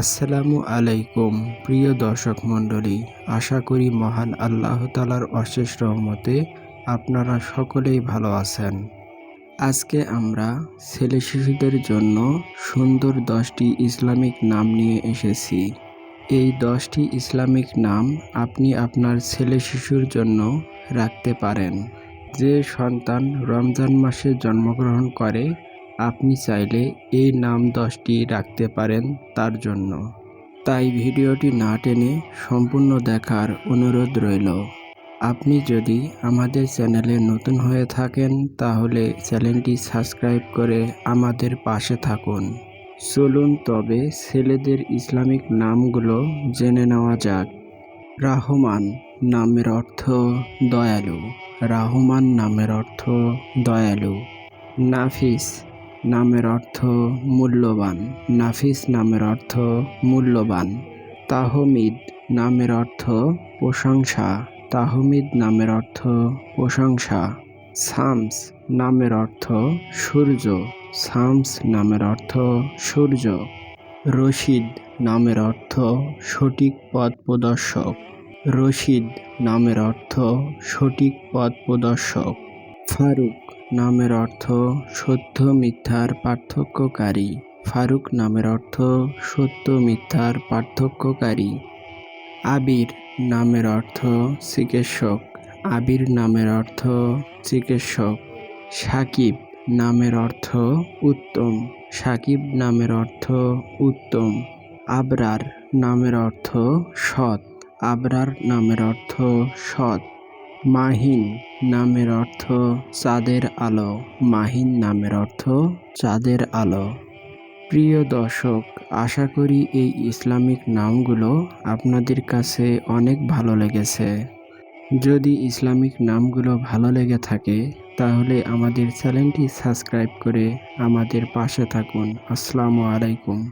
আসসালামু আলাইকুম, প্রিয় দর্শক মণ্ডলী। আশা করি মহান আল্লাহ তালার অশেষ রহমতে আপনারা সকলেই ভালো আছেন। আজকে আমরা ছেলে শিশুদের জন্য সুন্দর দশটি ইসলামিক নাম নিয়ে এসেছি। এই দশটি ইসলামিক নাম আপনি আপনার ছেলে শিশুর জন্য রাখতে পারেন। যে সন্তান রমজান মাসে জন্মগ্রহণ করে আপনি চাইলে এই নাম দশটি রাখতে পারেন তার জন্য। তাই ভিডিওটি না টেনে সম্পূর্ণ দেখার অনুরোধ রইল। আপনি যদি আমাদের চ্যানেলে নতুন হয়ে থাকেন, তাহলে চ্যানেলটি সাবস্ক্রাইব করে আমাদের পাশে থাকুন। চলুন তবে ছেলেদের ইসলামিক নামগুলো জেনে নেওয়া যাক। রাহমান নামের অর্থ দয়ালু। রাহমান নামের অর্থ দয়ালু। নাফিস নামের অর্থ মূল্যবান। নাফিস নামের অর্থ মূল্যবান। তাহমিদ নামের অর্থ প্রশংসা। তাহমিদ নামের অর্থ প্রশংসা। শামস নামের অর্থ সূর্য। শামস নামের অর্থ সূর্য। রশিদ নামের অর্থ সঠিক পথ প্রদর্শক। রশিদ নামের অর্থ সঠিক পথ প্রদর্শক। ফারুক নামের অর্থ সত্য মিথ্যার পার্থক্যকারী। ফারুক নামের অর্থ সত্য মিথ্যার পার্থক্যকারী। আবির নামের অর্থ চিকিৎসক। আবির নামের অর্থ চিকিৎসক। সাকিব নামের অর্থ উত্তম। সাকিব নামের অর্থ উত্তম। আবরার নামের অর্থ সৎ। আবরার নামের অর্থ সৎ। মাহিন নামের অর্থ চাঁদের আলো। মাহিন নামের অর্থ চাঁদের আলো। প্রিয় দর্শক, আশা করি এই ইসলামিক নামগুলো আপনাদের কাছে অনেক ভালো লেগেছে। যদি ইসলামিক নামগুলো ভালো লেগে থাকে, তাহলে আমাদের চ্যানেলটি সাবস্ক্রাইব করে আমাদের পাশে থাকুন। আসসালামু আলাইকুম।